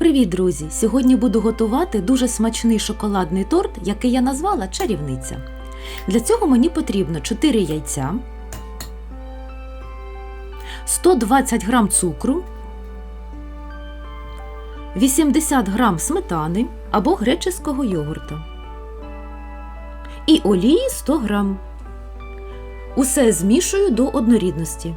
Привіт, друзі! Сьогодні буду готувати дуже смачний шоколадний торт, який я назвала чарівниця. Для цього мені потрібно 4 яйця, 120 г цукру, 80 г сметани або греческого йогурта і олії 100 г. Усе змішую до однорідності.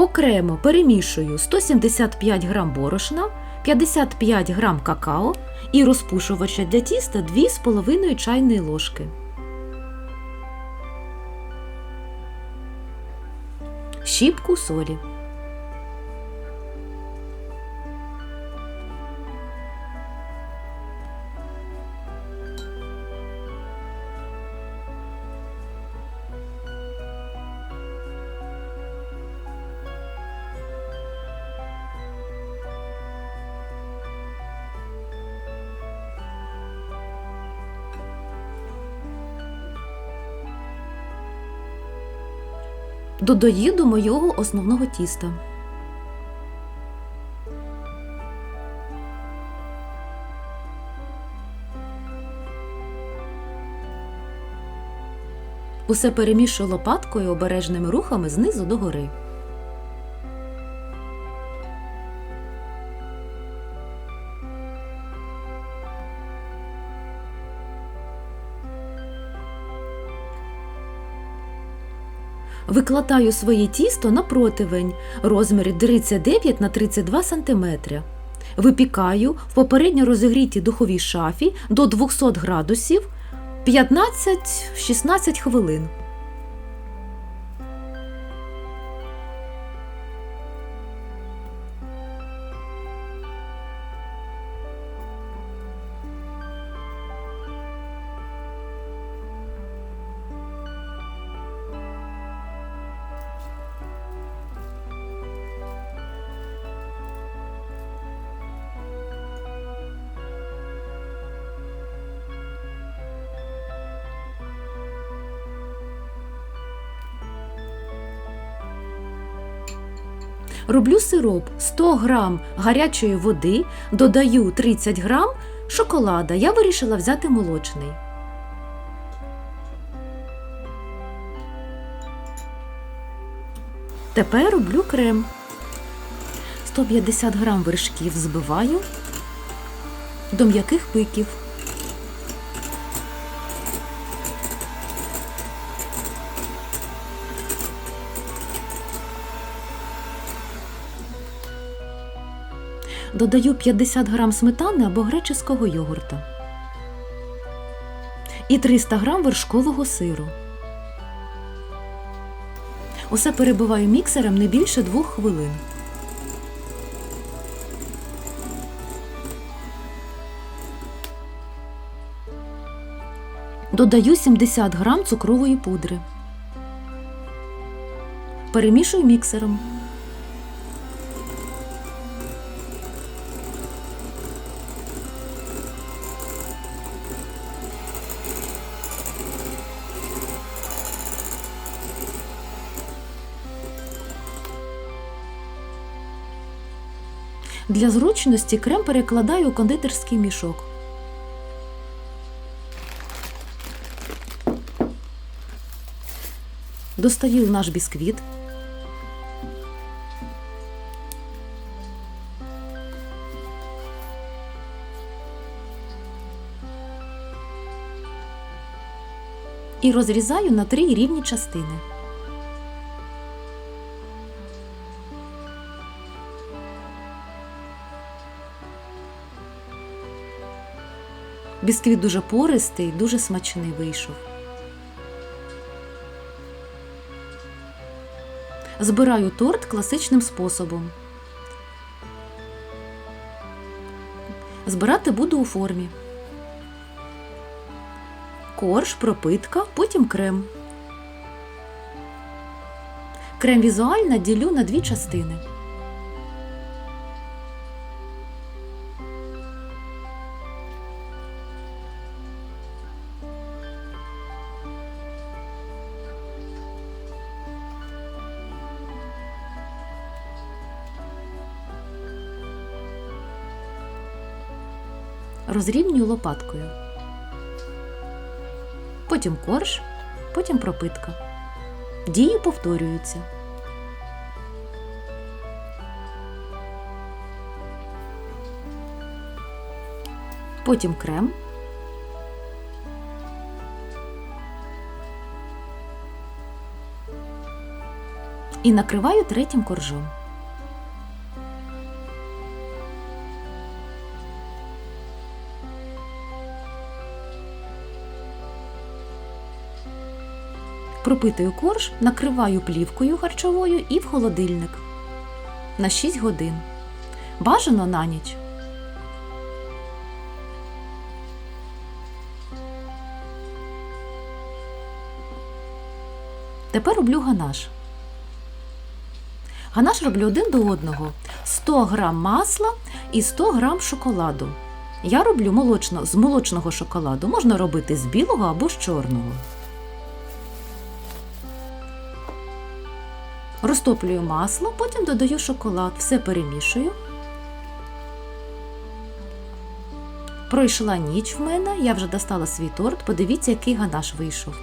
Окремо перемішую 175 г борошна, 55 г какао і розпушувача для тіста 2,5 чайної ложки. Щіпку солі. Додаю до моєго основного тіста. Усе перемішую лопаткою обережними рухами знизу до гори. Викладаю своє тісто на противень розмірі 39 на 32 см. Випікаю в попередньо розігрітій духовій шафі до 200 градусів 15-16 хвилин. Роблю сироп 100 грам гарячої води, додаю 30 грам шоколада. Я вирішила взяти молочний. Тепер роблю крем. 150 грам вершків збиваю до м'яких пиків. Додаю 50 грам сметани або греческого йогурта і 300 грам вершкового сиру. Усе перебиваю міксером не більше 2 хвилин. Додаю 70 грам цукрової пудри. Перемішую міксером. Для зручності крем перекладаю у кондитерський мішок. Достаю наш бісквіт. І розрізаю на три рівні частини. Бісквіт дуже пористий, дуже смачний вийшов. Збираю торт класичним способом. Збирати буду у формі. Корж, пропитка, потім крем. Крем візуально ділю на дві частини. Розрівнюю лопаткою. Потім корж, потім пропитка. Дії повторюються. Потім крем. І накриваю третім коржом. Пропитую корж, накриваю плівкою харчовою і в холодильник на 6 годин. Бажано на ніч. Тепер роблю ганаш. Ганаш роблю один до одного: 100 грам масла і 100 грам шоколаду. Я роблю молочно, з молочного шоколаду. Можна робити з білого або з чорного. Розтоплюю масло, потім додаю шоколад, все перемішую. Пройшла ніч в мене, я вже достала свій торт. Подивіться, який ганаш вийшов.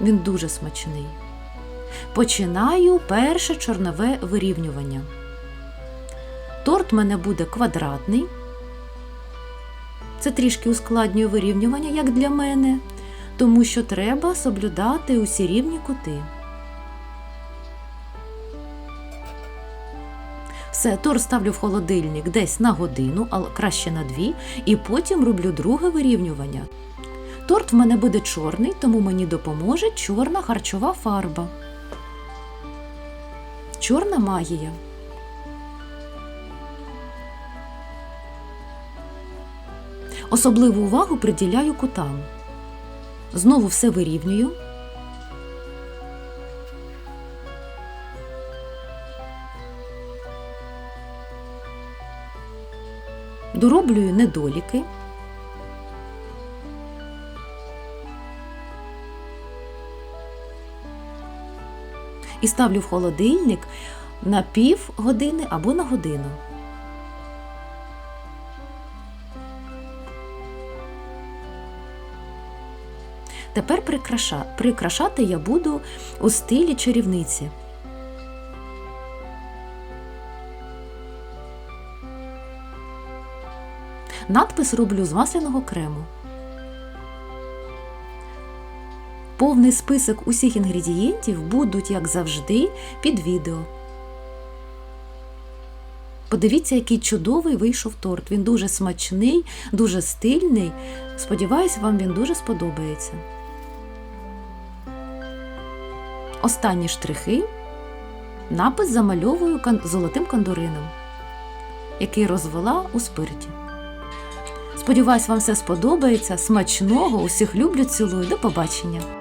Він дуже смачний. Починаю перше чорнове вирівнювання. Торт в мене буде квадратний. Це трішки ускладнює вирівнювання, як для мене, тому що треба соблюдати усі рівні кути. Все, торт ставлю в холодильник десь на годину, а краще на дві, і потім роблю друге вирівнювання. Торт в мене буде чорний, тому мені допоможе чорна харчова фарба. Чорна магія. Особливу увагу приділяю кутам. Знову все вирівнюю. Дороблюю недоліки. І ставлю в холодильник на пів години або на годину. Тепер прикраша... прикрашати я буду у стилі чарівниці. Надпис роблю з масляного крему. Повний список усіх інгредієнтів будуть, як завжди, під відео. Подивіться, який чудовий вийшов торт. Він дуже смачний, дуже стильний. Сподіваюсь, вам він дуже сподобається. Останні штрихи. Напис замальовую золотим кандурином, який розвела у спирті. Сподіваюсь, вам все сподобається. Смачного! Усіх люблю, цілую. До побачення!